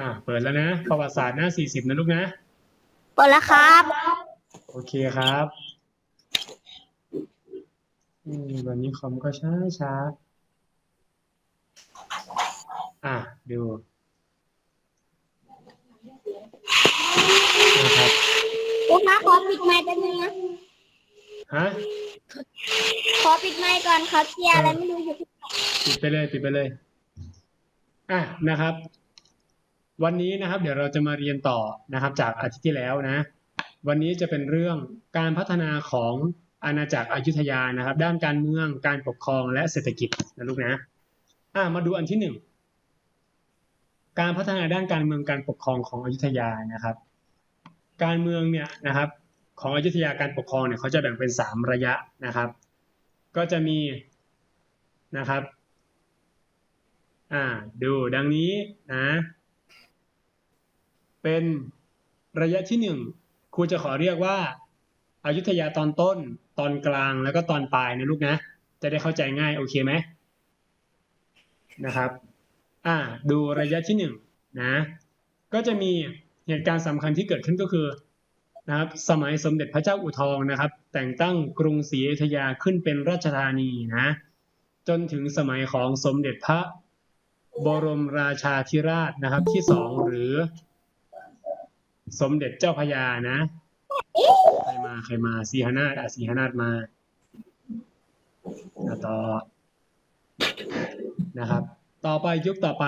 อ่า เปิดแล้วนะ ประวัติศาสตร์หน้าสี่สิบนะลูกนะ เปิดแล้วครับ โอเคครับอืมวันนี้คอมก็ช้าช้าอะดูนะครับลูกค้าขอปิดไมค์แป๊บนึงนะฮะขอปิดไมค์ก่อนเขาเคลียร์อะไรไม่รู้อยู่ที่ปิดไปเลยปิดไปเลย อะนะครับ วันนี้นะครับเดี๋ยวเราจะมาเรียนต่อนะครับจากอาทิตย์ที่แล้วนะ วันนี้จะเป็นเรื่องการพัฒนาของอาณาจักรอยุธยานะครับ ด้านการเมืองการปกครองและเศรษฐกิจนะลูกนะอะมาดูอันที่หนึ่งการพัฒนาด้านการเมืองการปกครองของอยุธยานะครับ การเมืองเนี่ยนะครับของอยุธยาการปกครองเนี่ยเขาจะแบ่งเป็นสามระยะนะครับ ก็จะมีนะครับอ่าดูดังนี้นะ เป็นระยะที่หนึ่งครูจะขอเรียกว่าอายุทยาตอนต้น ตอนกลางแล้วก็ตอนปลายนะลูกนะ จะได้เข้าใจง่ายโอเคไหมนะครับ อ่า ดูระยะที่หนึ่งนะ ก็จะมีเหตุการณ์สำคัญที่เกิดขึ้นก็คือนะครับสมัยสมเด็จพระเจ้าอู่ทองนะครับ แต่งตั้งกรุงศรีอยุธยาขึ้นเป็นราชธานีนะ จนถึงสมัยของสมเด็จพระบรมราชาธิราชนะครับที่สองหรือ สมเด็จเจ้าพระยานะ ใครมาใครมาสีหนาถอะสีหนาถมาอะต่อนะครับ ต่อไปยุคต่อไป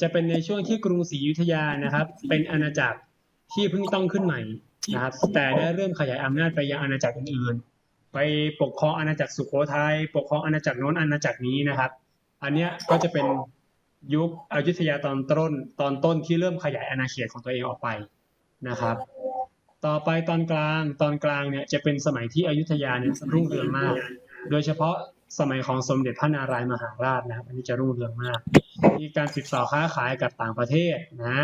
จะเป็นในช่วงที่กรุงศรีอยุธยานะครับ เป็นอาณาจักรที่เพิ่งต้องขึ้นใหม่นะครับ แต่ได้เริ่มขยายอำนาจไปยังอาณาจักรอื่นๆ ไปปกครองอาณาจักรสุโขทัยปกครองอาณาจักรโน้นอาณาจักรนี้นะครับ อันเนี้ยก็จะเป็นยุคอยุธยาตอนต้น ตอนต้นที่เริ่มขยายอาณาเขตของตัวเองออกไป นะครับ ต่อไปตอนกลางตอนกลางเนี่ยจะเป็นสมัยที่อยุธยาเนี่ยรุ่งเรืองมาก โดยเฉพาะสมัยของสมเด็จพระนารายมหาราชนะครับอันนี้จะรุ่งเรืองมาก มีการติดต่อค้าขายกับต่างประเทศนะ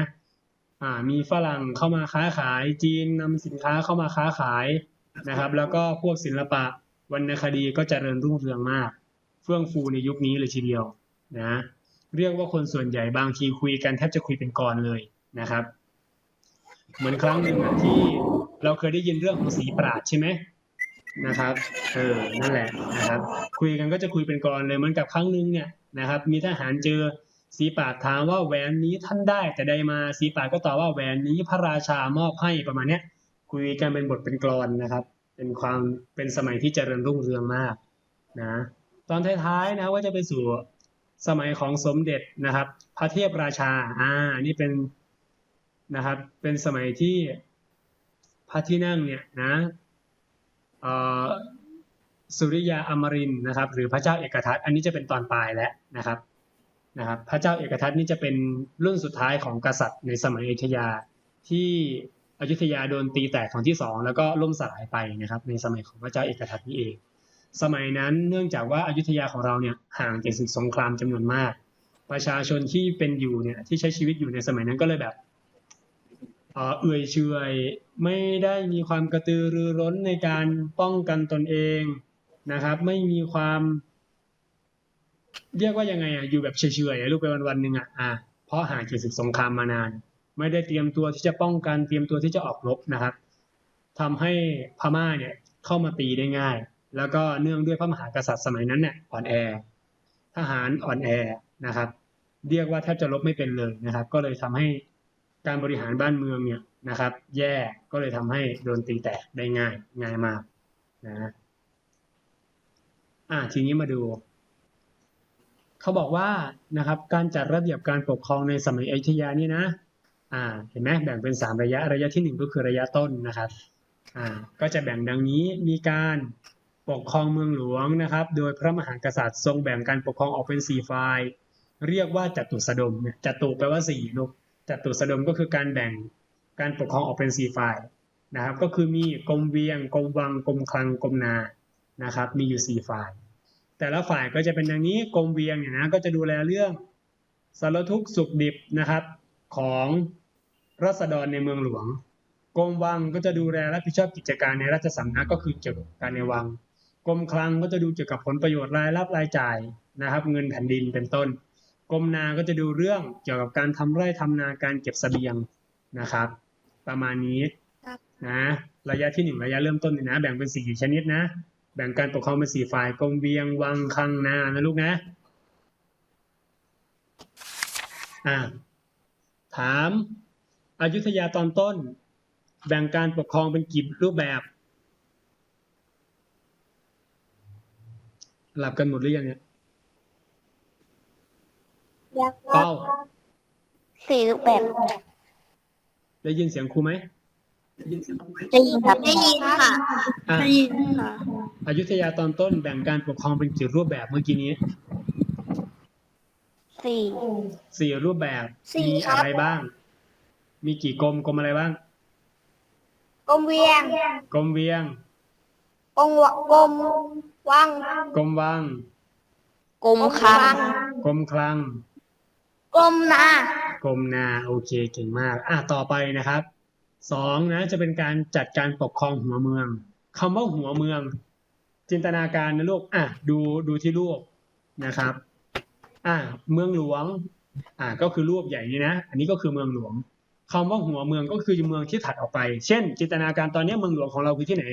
อ่ามีฝรั่งเข้ามาค้าขายจีนนำสินค้าเข้ามาค้าขายนะครับ แล้วก็พวกศิลปะวรรณคดีก็เจริญรุ่งเรืองมาก เฟื่องฟูในยุคนี้เลยทีเดียวนะเรียกว่าคนส่วนใหญ่บางทีคุยกันแทบจะคุยเป็นกรเลยนะครับ เหมือนครั้งหนึ่งอะที่เราเคยได้ยินเรื่องของสีปราดใช่ไหมนะครับ เออ นั่นแหละนะครับ คุยกันก็จะคุยเป็นกรเลยเหมือนกับครั้งหนึ่งเนี่ยนะครับ มีทหารเจอสีปราดถามว่าแหวนนี้ท่านได้แต่ใดมาสีปราดก็ตอบว่าแหวนนี้พระราชามอบให้ประมาณเนี้ย คุยกันเป็นบทเป็นกลอนนะครับ เป็นความเป็นสมัยที่เจริญรุ่งเรืองมากนะตอนท้ายๆนะว่าจะไปสู่สมัยของสมเด็จนะครับ พระเทพราชา อ่า นี่เป็น นะครับ เป็นสมัยที่พระที่นั่งเนี่ยนะอ่อสุริยาอมรินนะครับ หรือพระเจ้าเอกทัตอันนี้จะเป็นตอนปลายแล้วนะครับนะครับ พระเจ้าเอกทัตนี่จะเป็นรุ่นสุดท้ายของกษัตริย์ในสมัยอยุธยาที่อยุธยาโดนตีแตกครั้งที่สองแล้วก็ล่มสลายไปนะครับ ในสมัยของพระเจ้าเอกทัตนี่เอง สมัยนั้นเนื่องจากว่าอายุทยาของเราเนี่ยห่างจากศึกสงครามจำนวนมาก ประชาชนที่เป็นอยู่เนี่ยที่ใช้ชีวิตอยู่ในสมัยนั้นก็เลยแบบ เอื่อยเฉยไม่ได้มีความกระตือรือร้นในการป้องกันตนเองนะครับ ไม่มีความ เรียกว่ายังไงอะอยู่แบบเฉยๆลูกไปวันๆหนึ่งอะอะเพราะห่างจากศึกสงครามมานาน ไม่ได้เตรียมตัวที่จะป้องกันเตรียมตัวที่จะออกรบนะครับทำให้พม่าเนี่ยเข้ามาตีได้ง่าย แล้วก็เนื่องด้วยพระมหากษัตริย์สมัยนั้นเนี่ยอ่อนแอ ทหารอ่อนแอนะครับ เรียกว่าแทบจะลบไม่เป็นเลยนะครับ ก็เลยทำให้ การบริหารบ้านเมืองเนี่ยนะครับ แย่ก็เลยทำให้โดนตีแตกได้ง่ายง่ายมากนะอะทีนี้มาดู เขาบอกว่านะครับ การจัดระเบียบการปกครองในสมัยอยุธยานี่นะ อ่า เห็นไหมแบ่งเป็นสามระยะระยะที่หนึ่งก็คือระยะต้นนะครับ อ่า ก็จะแบ่งดังนี้มีการปกครองเมืองหลวงนะครับ โดยพระมหากษัตริย์ทรงแบ่งการปกครองออกเป็นสี่ฝ่าย เรียกว่าจัตุสดมเนี่ยจัตุแปลว่าสี่ลูก จัตุสดมก็คือการแบ่งการปกครองออกเป็นสี่ฝ่ายนะครับ ก็คือมีกรมเวียงกรมวังกรมคลังกรมนานะครับ มีอยู่สี่ฝ่าย แต่ละฝ่ายก็จะเป็นดังนี้กรมเวียงเนี่ยนะก็จะดูแลเรื่องสารทุกข์สุขดิบนะครับของรัษฎรในเมืองหลวงกรมวังก็จะดูแลรับผิดชอบกิจการในราชสำนักก็คือเกี่ยวกับการในวังกรมคลังก็จะดูเกี่ยวกับผลประโยชน์รายรับรายจ่ายนะครับ เงินแผ่นดินเป็นต้น กรมนาก็จะดูเรื่องเกี่ยวกับการทำไร่ทำนาการเก็บเสบียงนะครับ ประมาณนี้ครับนะระยะที่หนึ่งระยะเริ่มต้นเนี่ยนะ แบ่งเป็นสี่ชนิดนะ แบ่งการปกครองเป็นสี่ฝ่ายกรมเวียงวังคังนานะลูกนะอ่าถามอยุธยาตอนต้น แบ่งการปกครองเป็นกี่รูปแบบ หลับกันหมดหรือยังเนี่ยยักษ์ เป้า สี่รูปแบบได้ยินเสียงครูไหมได้ยินครับได้ยินค่ะอะได้ยินค่ะอยุธยาตอนต้นแบ่งการปกครองเป็นกี่รูปแบบเมื่อกี้นี้สี่ สี่รูปแบบสี่มีครับ อะไรบ้าง มีกี่กรมกรมอะไรบ้างกรมเวียงกรมเวียงกรมวะกรมวังกรมวังกรมคลังกรมคลัง กรมนากรมนาโอเคเก่งมาก อะต่อไปนะครับสองนะจะเป็นการจัดการปกครองหัวเมืองคำว่าหัวเมือง จินตนาการนะลูกอะดูดูที่รูปนะครับ อะเมืองหลวง อะก็คือรูปใหญ่นี้นะอันนี้ก็คือเมืองหลวงคำว่าหัวเมืองก็คือเมืองที่ถัดออกไป เช่น จินตนาการตอนนี้เมืองหลวงของเราคือที่ไหน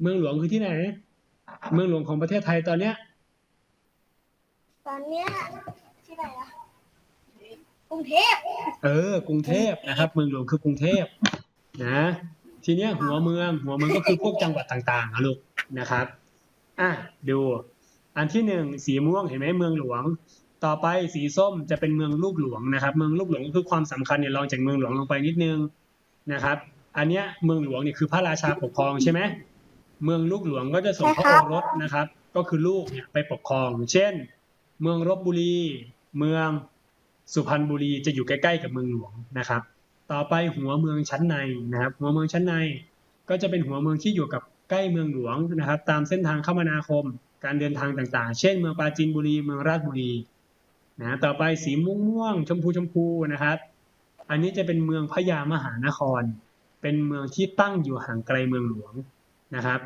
เมืองหลวงคือที่ไหน เมืองหลวงของประเทศไทยตอนเนี้ย ตอนเนี้ยที่ไหนอะกรุงเทพเออ กรุงเทพนะครับ เมืองหลวงคือกรุงเทพนะ ทีเนี้ยหัวเมือง หัวเมืองก็คือพวกจังหวัดต่างๆนะลูกนะครับ อะดู อันที่หนึ่งสีม่วงเห็นไหมเมืองหลวง ต่อไปสีส้มจะเป็นเมืองลูกหลวงนะครับ เมืองลูกหลวงก็คือความสำคัญเนี่ยรองจากเมืองหลวงลงไปนิดนึงนะครับ อันเนี้ยเมืองหลวงเนี่ยคือพระราชาปกครองใช่ไหม เมืองลูกหลวงก็จะส่งพระโอรสนะครับ ก็คือลูกเนี่ยไปปกครอง เช่น เมืองลบบุรี เมืองสุพรรณบุรีจะอยู่ใกล้ๆกับเมืองหลวงนะครับ ต่อไปหัวเมืองชั้นในนะครับ หัวเมืองชั้นในก็จะเป็นหัวเมืองที่อยู่กับใกล้เมืองหลวงนะครับ ตามเส้นทางคมนาคม การเดินทางต่างๆ เช่น เมืองปราจีนบุรี เมืองราชบุรีนะต่อไปสีม่วงม่วงๆชมพูชมพูนะครับ อันนี้จะเป็นเมืองพญามหานคร เป็นเมืองที่ตั้งอยู่ห่างไกลเมืองหลวง นะครับ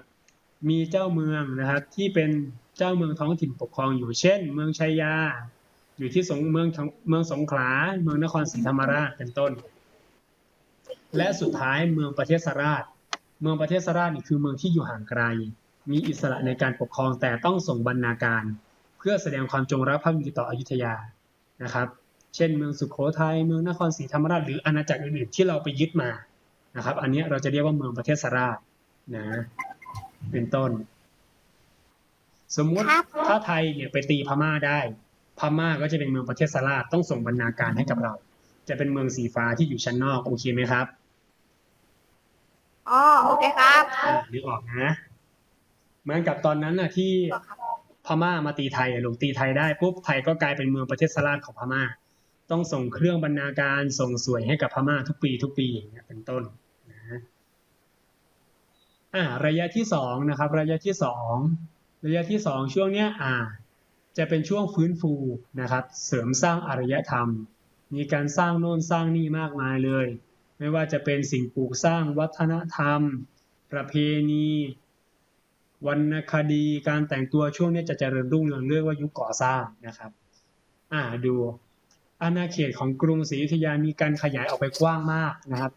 มีเจ้าเมืองนะครับที่เป็นเจ้าเมืองท้องถิ่นปกครองอยู่เช่น เมืองชัยยา อยู่ที่สงเมืองเมืองสงขลาเมืองนครศรีธรรมราชเป็นต้น และสุดท้ายเมืองประเทศสราช เมืองประเทศสราชนี่คือเมืองที่อยู่ห่างไกล มีอิสระในการปกครองแต่ต้องส่งบรรณาการ เพื่อแสดงความจงรักภักดีต่ออยุธยานะครับเช่นเมืองสุโขทัยเมืองนครศรีธรรมราชหรืออาณาจักรอื่นๆที่เราไปยึดมานะครับ อันนี้เราจะเรียกว่าเมืองประเทศสราช นะ เป็นต้น สมมุติครับถ้าไทยเนี่ยไปตีพม่าได้ พม่าก็จะเป็นเมืองประเทศสราชต้องส่งบรรณาการให้กับเรา จะเป็นเมืองสีฟ้าที่อยู่ชั้นนอกโอเคไหมครับอ๋อโอเคครับอ่านึกออกนะเหมือนกับตอนนั้นน่ะที่พม่ามาตีไทยอะลงตีไทยได้ปุ๊บไทยก็กลายเป็นเมืองประเทศสราชของพม่า ต้องส่งเครื่องบรรณาการส่งสวยให้กับพม่าทุกปีทุกปีอย่างเงี้ยเป็นต้นนะ อ่าระยะที่สองนะครับระยะที่สองระยะที่สองช่วงเนี้ยอ่าจะเป็นช่วงฟื้นฟูนะครับ เสริมสร้างอารยธรรม มีการสร้างโน่นสร้างนี่มากมายเลย ไม่ว่าจะเป็นสิ่งปลูกสร้างวัฒนธรรม ประเพณีวรรณคดีการแต่งตัวช่วงนี้จะเจริญรุ่งเรืองเรียกว่ายุคก่อสร้างนะครับ อ่าดูอาณาเขตของกรุงศรีอยุธยามีการขยายออกไปกว้างมากนะครับ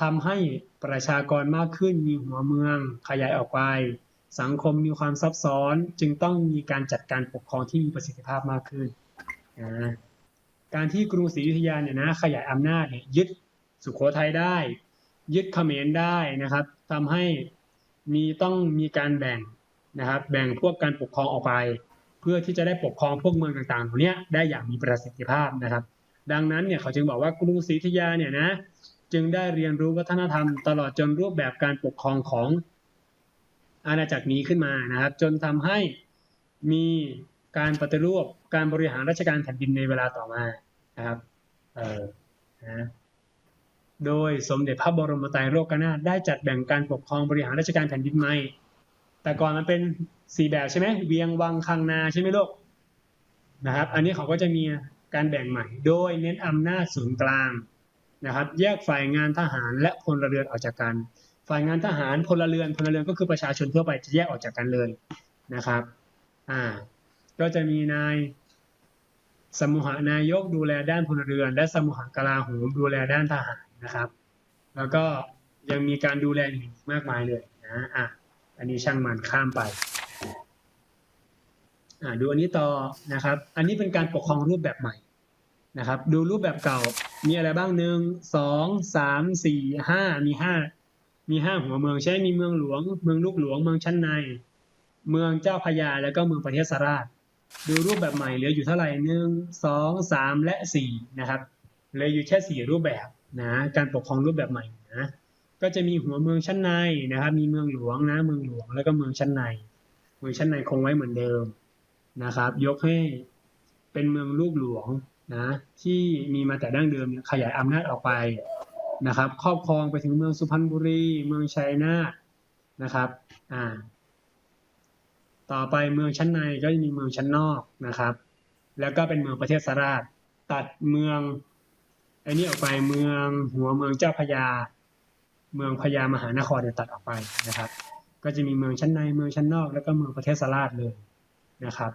ทำให้ประชากรมากขึ้นมีหัวเมืองขยายออกไป สังคมมีความซับซ้อนจึงต้องมีการจัดการปกครองที่มีประสิทธิภาพมากขึ้นนะการที่กรุงศรีอยุธยาเนี่ยนะขยายอำนาจเนี่ยยึดสุโขทัยได้ ยึดเขมรได้นะครับทำให้มีต้องมีการแบ่งนะครับ แบ่งพวกการปกครองออกไป เพื่อที่จะได้ปกครองพวกเมืองต่างๆเหล่านี้ได้อย่างมีประสิทธิภาพนะครับ ดังนั้นเนี่ยเขาจึงบอกว่ากรุงศรีอยุธยาเนี่ยนะ จึงได้เรียนรู้วัฒนธรรมตลอดจนรูปแบบการปกครองของอาณาจักรนี้ขึ้นมานะครับ จนทำให้มีการปฏิรูปการบริหารราชการแผ่นดินในเวลาต่อมานะครับเออนะโดยสมเด็จพระบรมไตรโลกนาถได้จัดแบ่งการปกครองบริหารราชการแผ่นดินใหม่แต่ก่อนมันเป็นสี่แบบใช่ไหมเวียงวังคังนาใช่ไหมลูกนะครับ อันนี้เขาก็จะมีการแบ่งใหม่ โดยเน้นอำนาจศูนย์กลาง นะครับ แยกฝ่ายงานทหารและพลเรือนออกจากกัน ฝ่ายงานทหารพลเรือนพลเรือนก็คือประชาชนทั่วไปจะแยกออกจากกันเลยนะครับ อ่า ก็จะมีนายสมุหานายกดูแลด้านพลเรือน และสมุหกลาโหมดูแลด้านทหารนะครับ แล้วก็ยังมีการดูแลอีกมากมายเลยนะอะอันนี้ช่างมันข้ามไปอ่าดูอันนี้ต่อนะครับ อันนี้เป็นการปกครองรูปแบบใหม่ นะครับ ดูรูปแบบเก่า มีอะไรบ้างหนึ่งสองสามสี่ห้ามีห้ามีห้าหัวเมืองใช่มีเมืองหลวง เมืองลูกหลวง เมืองชั้นใน เมืองเจ้าพระยาแล้วก็เมืองประเทศสราช ดูรูปแบบใหม่เหลืออยู่เท่าไหร่หนึ่งสองสามและสี่นะครับเหลืออยู่แค่สี่รูปแบบนะการปกครองรูปแบบใหม่นะก็จะมีหัวเมืองชั้นในนะครับ มีเมืองหลวงนะ เมืองหลวงแล้วก็เมืองชั้นใน เมืองชั้นในคงไว้เหมือนเดิมนะครับ ยกให้เป็นเมืองลูกหลวง นะที่มีมาแต่ดั้งเดิมขยายอำนาจออกไปนะครับ ครอบครองไปถึงเมืองสุพรรณบุรี เมืองชัยนาทนะครับอ่าต่อไปเมืองชั้นในก็จะมีเมืองชั้นนอกนะครับ แล้วก็เป็นเมืองประเทศสราชตัดเมืองไอ้นี่ออกไปเมืองหัวเมืองเจ้าพยา เมืองพญามหานครเนี่ยตัดออกไปนะครับ ก็จะมีเมืองชั้นในเมืองชั้นนอก แล้วก็เมืองประเทศสราชเลยนะครับ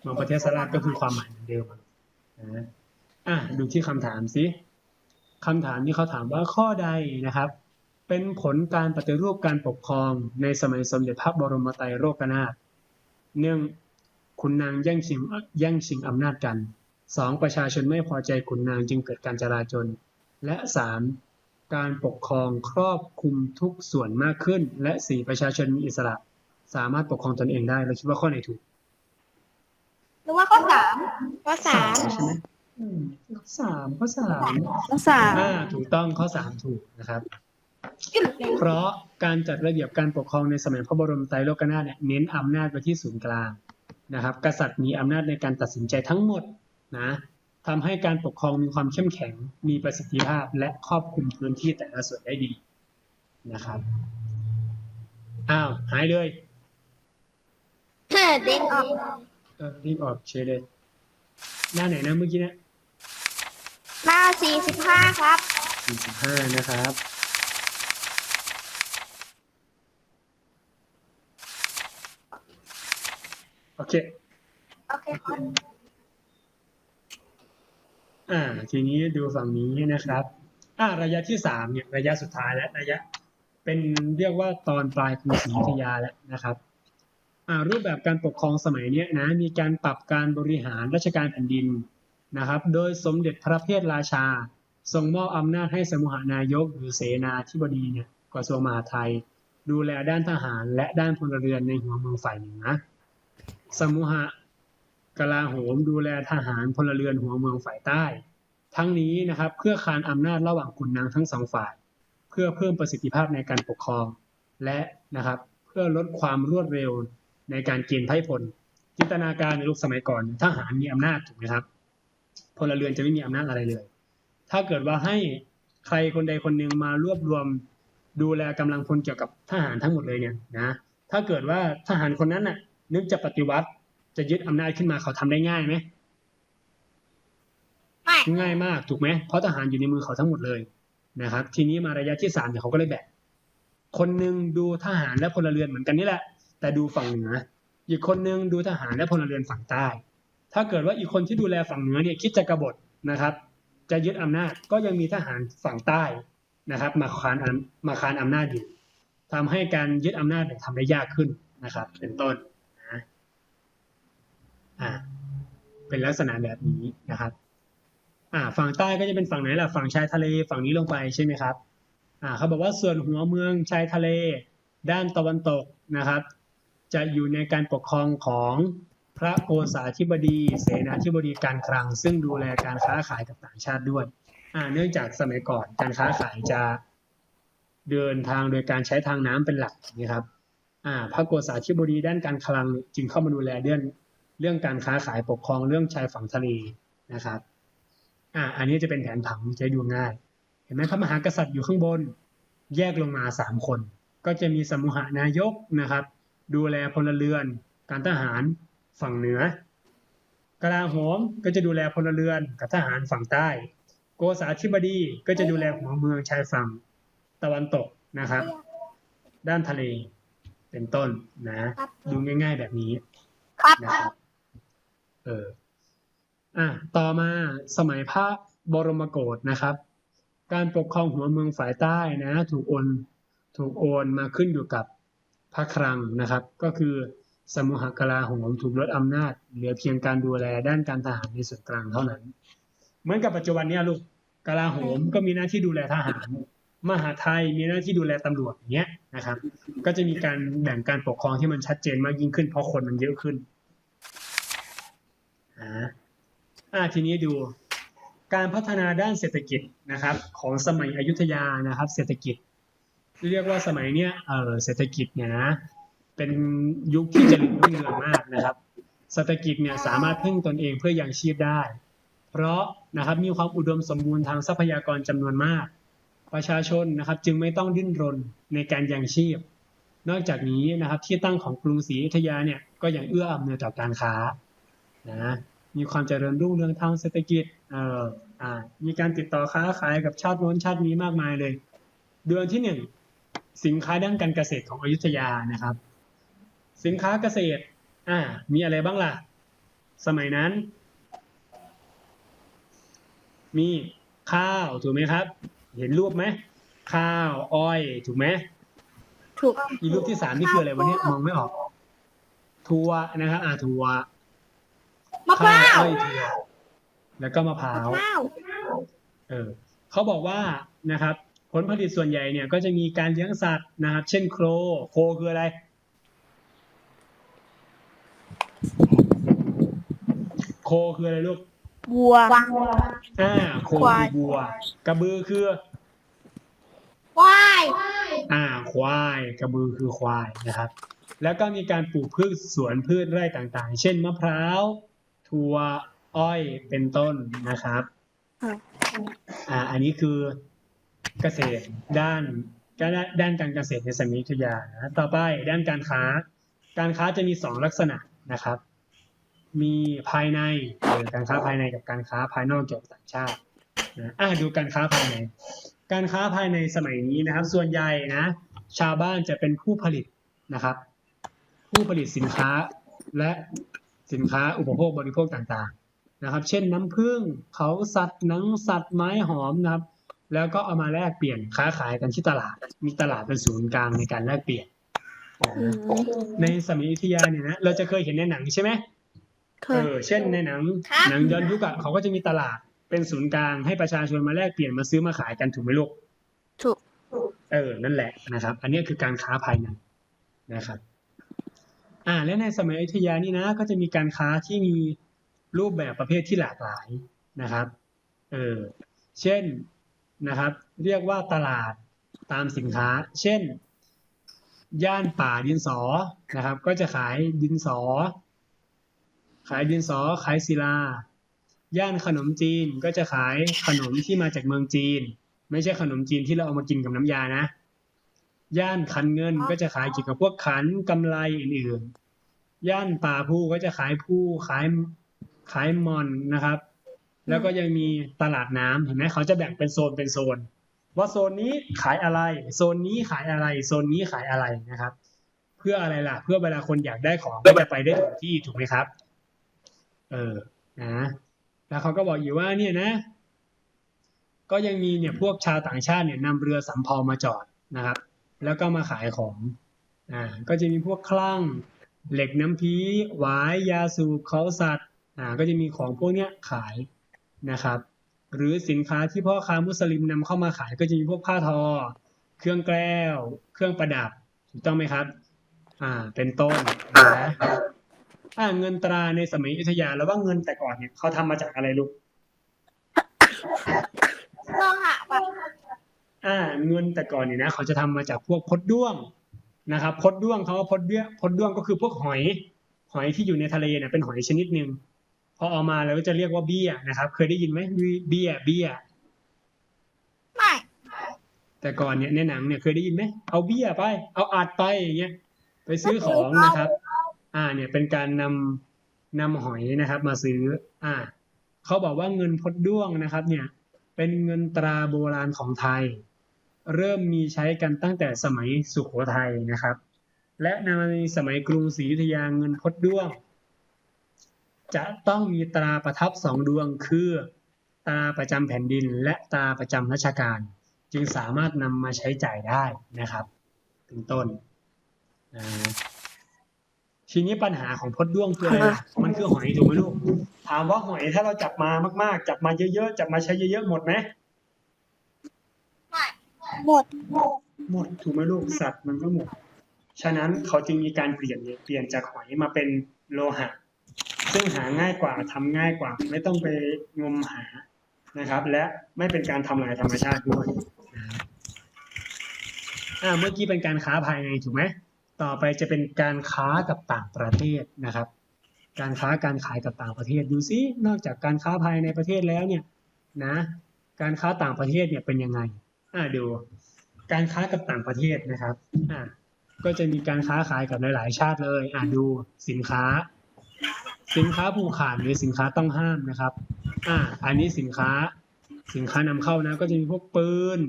เมืองประเทศสราชก็คือความหมายเหมือนเดิม นะอะดูที่คำถามสิคำถามนี้เขาถามว่าข้อใดนะครับ เป็นผลการปฏิรูปการปกครองในสมัยสมเด็จพระบรมไตรโลกนาถหนึ่งขุนนางแย่งชิงแย่งชิงอำนาจกันสองประชาชนไม่พอใจขุนนางจึงเกิดการจลาจลและสามการปกครองครอบคลุมทุกส่วนมากขึ้น และสี่ประชาชนมีอิสระ สามารถปกครองตนเองได้เราคิดว่าข้อไหนถูก หรือว่าข้อสามข้อสามใช่ไหมอืมข้อสามข้อสามข้อสามอ่าถูกต้องข้อสามถูกนะครับ เพราะการจัดระเบียบการปกครองในสมัยพระบรมไตรโลกนาถเนี่ยเน้นอำนาจไปที่ศูนย์กลางนะครับ กษัตริย์มีอำนาจในการตัดสินใจทั้งหมดนะทำให้การปกครองมีความเข้มแข็ง มีประสิทธิภาพ และครอบคลุมพื้นที่แต่ละส่วนได้ดีนะครับ อ้าว หายเลยเด้งออกเออ รีบออกเชยเลย หน้าไหนนะเมื่อกี้เนี่ยหน้าสี่สิบห้าครับ สี่สิบห้านะครับ โอเค โอเคครับอ่า ทีนี้ดูฝั่งนี้นะครับ อ่า ระยะที่สามเนี่ย ระยะสุดท้ายและระยะ เป็นเรียกว่าตอนปลายกรุงศรีอยุธยาแล้วนะครับอ่า รูปแบบการปกครองสมัยนี้นะมีการปรับการบริหารราชการแผ่นดินนะครับ โดยสมเด็จพระเพทราชา ทรงมอบอำนาจให้สมุหานายกหรือเสนาธิบดีเนี่ยกระทรวงมหาดไทย ดูแลด้านทหารและด้านพลเรือนในหัวเมืองฝ่ายเหนือสมุหกลาโหมดูแลทหารพลเรือนหัวเมืองฝ่ายใต้ ทั้งนี้นะครับเพื่อคานอำนาจระหว่างขุนนางทั้งสองฝ่าย เพื่อเพิ่มประสิทธิภาพในการปกครอง และนะครับเพื่อลดความรวดเร็ว ในการเกณฑ์ไพร่พล จินตนาการในยุคสมัยก่อนทหารมีอำนาจถูกไหมครับพลเรือนจะไม่มีอำนาจอะไรเลย ถ้าเกิดว่าให้ใครคนใดคนหนึ่งมารวบรวมดูแลกำลังพลเกี่ยวกับทหารทั้งหมดเลยเนี่ยนะถ้าเกิดว่าทหารคนนั้นน่ะ นึกจะปฏิวัติจะยึดอำนาจขึ้นมาเขาทำได้ง่ายไหมไม่ง่ายมากถูกไหมเพราะทหารอยู่ในมือเขาทั้งหมดเลยนะครับ ทีนี้มาระยะที่สามเนี่ยเขาก็เลยแบ่งคนหนึ่งดูทหารและพลเรือนเหมือนกันนี่แหละ แต่ดูฝั่งเหนือ อีกคนหนึ่งดูทหารและพลเรือนฝั่งใต้ ถ้าเกิดว่าอีกคนที่ดูแลฝั่งเหนือเนี่ยคิดจะกบฏนะครับ จะยึดอำนาจก็ยังมีทหารฝั่งใต้นะครับ มาคานอำมาคานอำนาจอยู่ทำให้การยึดอำนาจเนี่ยทำได้ยากขึ้นนะครับ เป็นต้นนะอ่าเป็นลักษณะแบบนี้นะครับ อ่า ฝั่งใต้ก็จะเป็นฝั่งไหนล่ะ ฝั่งชายทะเล ฝั่งนี้ลงไปใช่ไหมครับ อ่า เขาบอกว่าส่วนหัวเมืองชายทะเล ด้านตะวันตกนะครับ จะอยู่ในการปกครองของพระโกษาธิบดี เสนาธิบดีการคลัง ซึ่งดูแลการค้าขายกับต่างชาติด้วย อ่า เนื่องจากสมัยก่อนการค้าขายจะเดินทางโดยการใช้ทางน้ำเป็นหลักนะครับ อ่า พระโกษาธิบดีด้านการคลังจึงเข้ามาดูแลเรื่องเรื่องการค้าขายปกครองเรื่องชายฝั่งทะเลนะครับ อ่า อันนี้จะเป็นแผนผังจะด้ดูง่าย เห็นไหมพระมหากษัตริย์อยู่ข้างบน แยกลงมาสามคน ก็จะมีสมุหานายกนะครับ ดูแลพลเรือน การทหารฝั่งเหนือกลาโหมก็จะดูแลพลเรือนกับทหารฝั่งใต้ โกษาธิบดีก็จะดูแลหัวเมืองชายฝั่งตะวันตกนะครับ ด้านทะเลเป็นต้นนะ ดูง่าย ๆแบบนี้นะครับเอออะต่อมาสมัยพระบรมโกศนะครับ การปกครองหัวเมืองฝ่ายใต้นะ ถูกโอนถูกโอนมาขึ้นอยู่กับ พระครังนะครับ ก็คือสมุหกลาหมถูกลดอำนาจ เหลือเพียงการดูแลด้านการทหารในส่วนกลางเท่านั้น เหมือนกับปัจจุบันเนี้ยลูกกลาโหมก็มีหน้าที่ดูแลทหาร มหาไทยมีหน้าที่ดูแลตำรวจอย่างเงี้ยนะครับ ก็จะมีการแบ่งการปกครองที่มันชัดเจนมากยิ่งขึ้น เพราะคนมันเยอะขึ้นอ่าทีนี้ดูการพัฒนาด้านเศรษฐกิจนะครับ ของสมัยอยุธยานะครับ เศรษฐกิจ เรียกว่าสมัยเนี้ยเออเศรษฐกิจเนี่ยนะเป็นยุคที่เจริญรุ่งเรืองมากนะครับเศรษฐกิจเนี่ยสามารถพึ่งตนเองเพื่อยังชีพได้ เพราะนะครับมีความอุดมสมบูรณ์ทางทรัพยากรจำนวนมาก ประชาชนนะครับจึงไม่ต้องดิ้นรนในการยังชีพ นอกจากนี้นะครับที่ตั้งของกรุงศรีอยุธยาเนี่ยก็ยังเอื้ออำนวยต่อการค้านะมีความเจริญรุ่งเรืองทางเศรษฐกิจเอ่ออ่ามีการติดต่อค้าขายกับชาติโน้นชาตินี้มากมายเลย เดือนที่หนึ่ง สินค้าด้านการเกษตรของอยุธยานะครับ สินค้าเกษตร อ่า มีอะไรบ้างล่ะ สมัยนั้น มีข้าวถูกไหมครับ เห็นรูปไหมข้าวอ้อยถูกไหมถูกอีรูปที่สามนี่คืออะไรวะเนี่ยมองไม่ออกถั่วนะครับ อ่าถั่วมะพร้าวข้อ้อยถั่วแล้วก็มะพร้ามะวพร้าว เออเขาบอกว่านะครับผ ลผลิตส่วนใหญ่เนี่ยก็จะมีการเลี้ยงสัตว์นะครับ เช่นโครโคคืออะไร โคคืออะไรลูกวัวอ่าโคควาคืยอบัว กระบือคือควายอ่าควาย กระบือคือควายนะครับ แล้วก็มีการปลูกพืชสวนพืชไร่ต่างๆ เช่นมะพร้าวถั่วอ้อยเป็นต้นนะครับอ่าอันนี้คือ เกษตร ด้านด้านการเกษตรในสมัยยุธยานะต่อไปด้านการค้า การค้าจะมีสองลักษณะนะครับ มีภายในเออการค้าภายในกับการค้าภายนอกเกี่ยวกับต่างชาตินะอ่าดูการค้าภายใน การค้าภายในสมัยนี้นะครับ ส่วนใหญ่นะ ชาวบ้านจะเป็นผู้ผลิตนะครับ ผู้ผลิตสินค้าและสินค้าอุปโภคบริโภคต่างๆ นะครับ เช่นน้ำผึ้งเขาสัตว์หนังสัตว์ไม้หอมนะครับ แล้วก็เอามาแลกเปลี่ยนค้าขายกันที่ตลาด มีตลาดเป็นศูนย์กลางในการแลกเปลี่ยนนะฮะในสมัยอยุธยาเนี่ยนะเราจะเคยเห็นในหนังใช่ไหมเคเอยอเช่นในหนังครับหนังย้อนยุคอะเขาก็จะมีตลาดเป็นศูนย์กลางให้ประชาชนมาแลกเปลี่ยนมาซื้อมาขายกันถูกไหมลูกถูกเออนั่นแหละนะครับ อันนี้คือการค้าภายในนะครับ อ่า และในสมัยอยุธยานี่นะ ก็จะมีการค้าที่มีรูปแบบประเภทที่หลากหลายนะครับ เออเช่น นะครับ เรียกว่าตลาดตามสินค้า เช่น ย่านป่าดินสอนะครับ ก็จะขายดินสอ ขายดินสอขายศิลา ย่านขนมจีนก็จะขายขนมที่มาจากเมืองจีน ไม่ใช่ขนมจีนที่เราเอามากินกับน้ำยานะ ย่านขันเงินก็จะขายเกี่ยวกับพวกขันกำไรอื่นๆย่านป่าผู้ก็จะขายผู้ขายขายมอนนะครับ แล้วก็ยังมีตลาดน้ำเห็นไหมเขาจะแบ่งเป็นโซนเป็นโซน ว่าโซนนี้ขายอะไร โซนนี้ขายอะไร โซนนี้ขายอะไรนะครับ เพื่ออะไรล่ะ เพื่อเวลาคนอยากได้ของก็จะไปได้ถูกที่ถูกไหมครับ เออนะแล้วเขาก็บอกอยู่ว่าเนี่ยนะ ก็ยังมีเนี่ยพวกชาวต่างชาติเนี่ยนำเรือสำเภามาจอดนะครับ แล้วก็มาขายของอ่าก็จะมีพวกคลั่งเหล็กน้ำพีหวายยาสูบเขาสัตว์อ่าก็จะมีของพวกเนี้ยขาย นะครับหรือสินค้าที่พ่อค้ามุสลิมนำเข้ามาขายก็จะมีพวกผ้าทอ เครื่องแก้ว เครื่องประดับ ถูกต้องไหมครับ อ่า เป็นต้นนะอ่าเงินตราในสมัยอยุธยาแล้วว่าเงินแต่ก่อนเนี่ยเขาทำมาจากอะไรลูกโลหะแบบอ่า เงินแต่ก่อนเนี่ยนะเขาจะทำมาจากพวกพดด้วงนะครับพดด้วงเขาว่าพดเบี้ยพดด้วงก็คือพวกหอย หอยที่อยู่ในทะเลเนี่ยเป็นหอยชนิดหนึ่ง พอเอามาแล้วก็จะเรียกว่าเบี้ยนะครับ เคยได้ยินไหมเบี้ยเบี้ยไม่ แต่ก่อนเนี่ยในหนังเนี่ยเคยได้ยินไหมเอาเบี้ยไป เอาอัดไปอย่างเงี้ยไปซื้อของนะครับ อ่า เนี่ยเป็นการนำนำหอยนะครับ มาซื้อ อ่าเขาบอกว่าเงินพดด้วงนะครับ เนี่ย เป็นเงินตราโบราณของไทย เริ่มมีใช้กันตั้งแต่สมัยสุโขทัยนะครับ และในสมัยกรุงศรีอยุธยาเงินพดด้วง จะต้องมีตราประทับสองดวงคือ ตราประจำแผ่นดิน และตราประจำราชการ จึงสามารถนำมาใช้จ่ายได้นะครับเป็นต้นอ่าทีนี้ปัญหาของพดด้วงคืออะไรล่ะมันคือหอยถูกไหมลูกถามว่าหอยถ้าเราจับมามาก ๆ จับมาเยอะๆจับมาใช้เยอะๆหมดไหมหมดหมดถูกไหมลูกสัตว์มันก็หมด ฉะนั้นเขาจึงมีการเปลี่ยนเนี่ยเปลี่ยนจากหอยมาเป็นโลหะ ซึ่งหาง่ายกว่าทำง่ายกว่า ไม่ต้องไปงมหานะครับ และไม่เป็นการทำลายธรรมชาติด้วยอ่าเมื่อกี้เป็นการค้าภายในถูกไหมต่อไปจะเป็นการค้ากับต่างประเทศนะครับ การค้าการขายกับต่างประเทศดูซินอกจากการค้าภายในประเทศแล้วเนี่ยนะ การค้าต่างประเทศเนี่ยเป็นยังไงอ่าดู การค้ากับต่างประเทศนะครับอ่าก็จะมีการค้าขายกับหลาย ๆ ชาติเลยอ่าดูสินค้า สินค้าผูกขาดหรือสินค้าต้องห้ามนะครับ อ่า อันนี้สินค้าสินค้านำเข้านะ ก็จะมีพวกปืน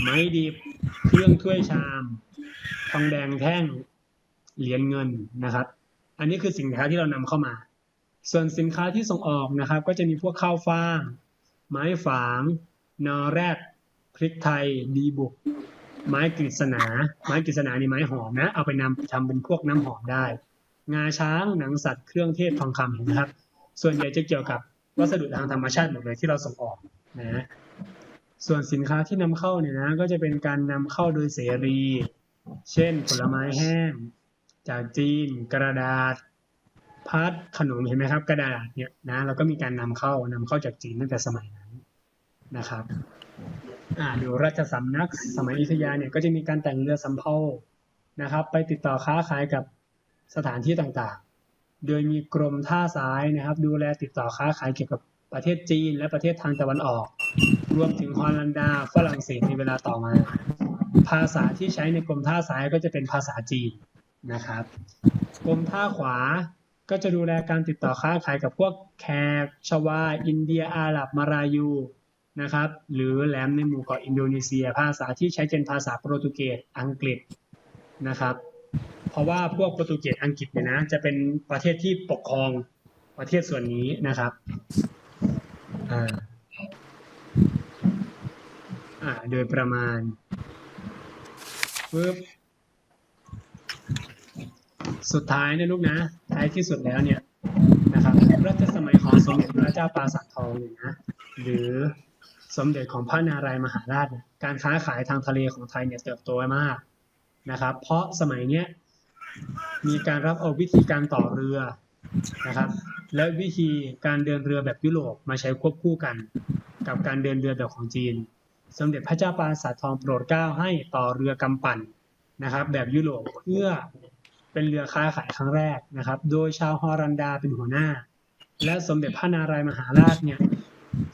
ไม้ดิบ เครื่องถ้วยชาม ทองแดงแท่ง เหรียญเงินนะครับ อันนี้คือสินค้าที่เรานำเข้ามา ส่วนสินค้าที่ส่งออกนะครับ ก็จะมีพวกข้าวฟ่าง ไม้ฝาง นอแรดพริกไทย ดีบุก ไม้กฤษณา ไม้กฤษณานี่ไม้หอมนะ เอาไปนำทำเป็นพวกน้ำหอมได้ งาช้างหนังสัตว์เครื่องเทศทองคำเห็นไหมครับ ส่วนใหญ่จะเกี่ยวกับวัสดุทางธรรมชาติหมดเลยที่เราส่งออกนะส่วนสินค้าที่นำเข้าเนี่ยนะก็จะเป็นการนำเข้าโดยเสรี เช่น ผลไม้แห้ง จากจีน กระดาษพัดขนมเห็นไหมครับ กระดาษเนี่ยนะเราก็มีการนำเข้านำเข้าจากจีนตั้งแต่สมัยนั้นนะครับอ่าดูราชสำนักสมัยอยุธยาเนี่ยก็จะมีการแต่งเรือสำเภานะครับ ไปติดต่อค้าขายกับ สถานที่ต่างๆ โดยมีกรมท่าซ้ายนะครับ ดูแลติดต่อค้าขายเกี่ยวกับประเทศจีน และประเทศทางตะวันออก รวมถึงฮอลันดาฝรั่งเศสในเวลาต่อมา ภาษาที่ใช้ในกรมท่าซ้ายก็จะเป็นภาษาจีนนะครับ กรมท่าขวาก็จะดูแลการติดต่อค้าขายกับพวกแขกชวา อินเดียอาหรับมารายูนะครับ หรือแหลมในหมู่เกาะอินโดนีเซีย ภาษาที่ใช้เป็นภาษาโปรตุเกสอังกฤษนะครับ เพราะว่าพวกโปรตุเกสอังกฤษเนี่ยนะจะเป็นประเทศที่ปกครองประเทศส่วนนี้นะครับอ่าอ่าโดยประมาณปึ๊บสุดท้ายนะลูกนะ ท้ายที่สุดแล้วเนี่ยนะครับรัชสมัยของสมเด็จพระเจ้าปราสาททองเนี่ยนะหรือสมเด็จของพระนารายณ์มหาราช การค้าขายทางทะเลของไทยเนี่ยเติบโตมากนะครับ เพราะสมัยเนี้ย มีการรับเอาวิธีการต่อเรือนะครับ และวิธีการเดินเรือแบบยุโรปมาใช้ควบคู่กัน กับการเดินเรือแบบของจีน สมเด็จพระเจ้าปราสาททองโปรดเกล้าให้ต่อเรือกำปั่นนะครับ แบบยุโรปเพื่อเป็นเรือค้าขายครั้งแรกนะครับ โดยชาวฮอลันดาเป็นหัวหน้า และสมเด็จพระนารายมหาราชเนี่ย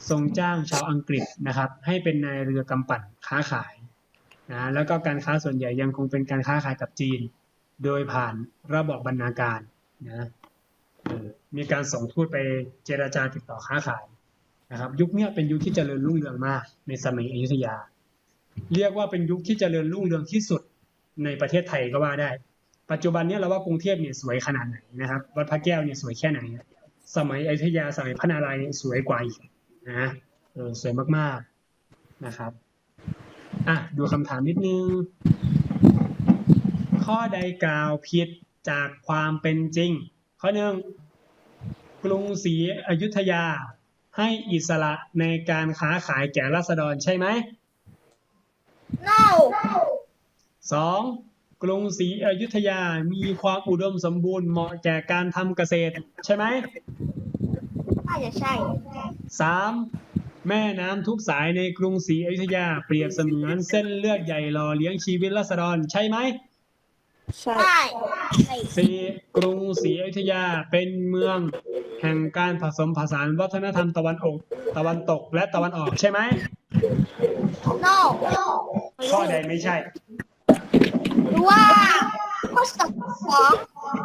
ทรงจ้างชาวอังกฤษนะครับ ให้เป็นนายเรือกำปั่นค้าขายนะแล้วก็การค้าส่วนใหญ่ยังคงเป็นการค้าขายกับจีน โดยผ่านระบอบบรรณาการนะมีการส่งทูตไปเจราจาติดต่อค้าขายนะครับ ยุคนี้เป็นยุคที่เจริญรุ่งเรืองมากในสมัยอยุธยา เรียกว่าเป็นยุคที่เจริญรุ่งเรืองที่สุดในประเทศไทยก็ว่าได้ ปัจจุบันนี้เราว่ากรุงเทพเนี่ยสวยขนาดไหนนะครับวัดพระแก้วเนี่ยสวยแค่ไหน สมัยอยุธยาสมัยพระนารายณ์สวยกว่าอีกนะเออสวยมากๆนะครับอะดูคำถามนิดนึง ข้อใดกล่าวผิดจากความเป็นจริง ข้อหนึ่งกรุงศรีอยุธยาให้อิสระในการค้าขายแก่ราษฎรใช่ไหม no สองกรุงศรีอยุธยามีความอุดมสมบูรณ์เหมาะแก่การทำเกษตร ใช่ไหมน่าจะใช่สามแม่น้ำทุกสายในกรุงศรีอยุธยาเปรียบเสมือนเส้นเลือดใหญ่หล่อเลี้ยงชีวิตราษฎรใช่ไหม ใช่ใช่ ใช่สี่กรุงศรีอยุธยาเป็นเมืองแห่งการผสมผสานวัฒนธรรมตะวันออกตะวันตกและตะวันออกใช่ไหม no ข้อใดไม่ใช่ หรือว่าข้อสอง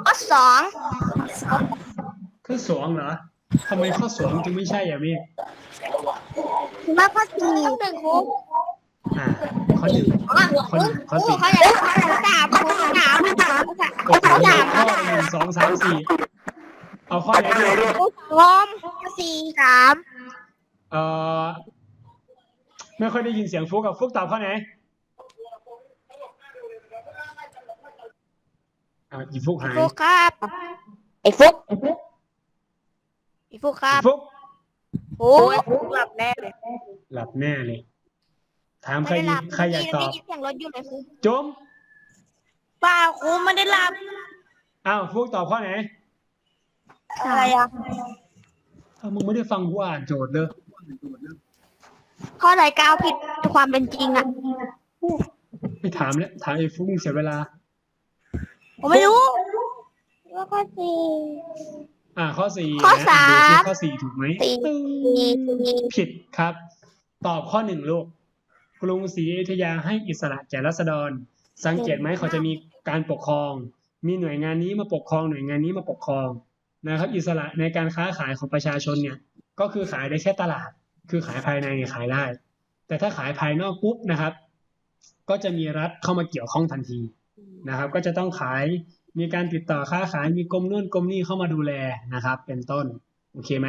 ข้อสองข้อสองเหรอทำไมข้อสองจึงไม่ใช่อะมี่ หรือว่าข้อสี่ต้องเป็นครู อ่าข้อหนึ่งอ๋อครูครูเขาอยากถามครูถามสองสามสี่เอาข้อไหนดีพร้อมสี่สามเอ่อไม่ค่อยได้ยินเสียงฟุกกับฟุกตอบข้อไหนอ่าอีฟุกหายฟุกครับไอ้ฟุกไอ้ฟุกคอีรับฟุกโอ้ยฟุกหลับแน่เลย หลับแน่เลย ถามใครไม่ได้หดีลับใครอยากตอบได้ยินเสียงรถอยู่เลยครูจมเปล่าครูไม่ได้หลับอ้าวฟุกตอบข้อไหนอะไรอะอ้าวมึงไม่ได้ฟังกูอ่านโจทย์เลยข้อไหนก้าวผิดความเป็นจริงอะไม่ถามแล้วถามไอ้ฟุกเสียเวลา ผมไม่รู้ว่าข้อสี่อ่าข้อสี่ข้อนะสามดูซิข้อสี่ถูกไหมสี่ตึ้งสี่ผิดครับ ตอบข้อหนึ่งลูก กรุงศรีอยุธยาให้อิสระแก่รัษฎร สังเกตไหมเขาจะมีการปกครอง มีหน่วยงานนี้มาปกครองหน่วยงานนี้มาปกครองนะครับ อิสระในการค้าขายของประชาชนเนี่ยก็คือขายได้แค่ตลาด คือขายภายในเนี่ยขายได้ แต่ถ้าขายภายนอกปุ๊บนะครับ ก็จะมีรัฐเข้ามาเกี่ยวข้องทันทีนะครับ ก็จะต้องขายมีการติดต่อค้าขายมีกรมนู่นกรมนี่เข้ามาดูแลนะครับ เป็นต้น โอเคไหม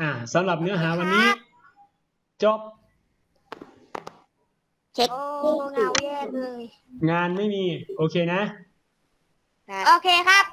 อ่าสำหรับเนื้อหาวันนี้ จบ เช็คโอ้เงาแย่เลย งานไม่มี โอเคนะ โอเคครับ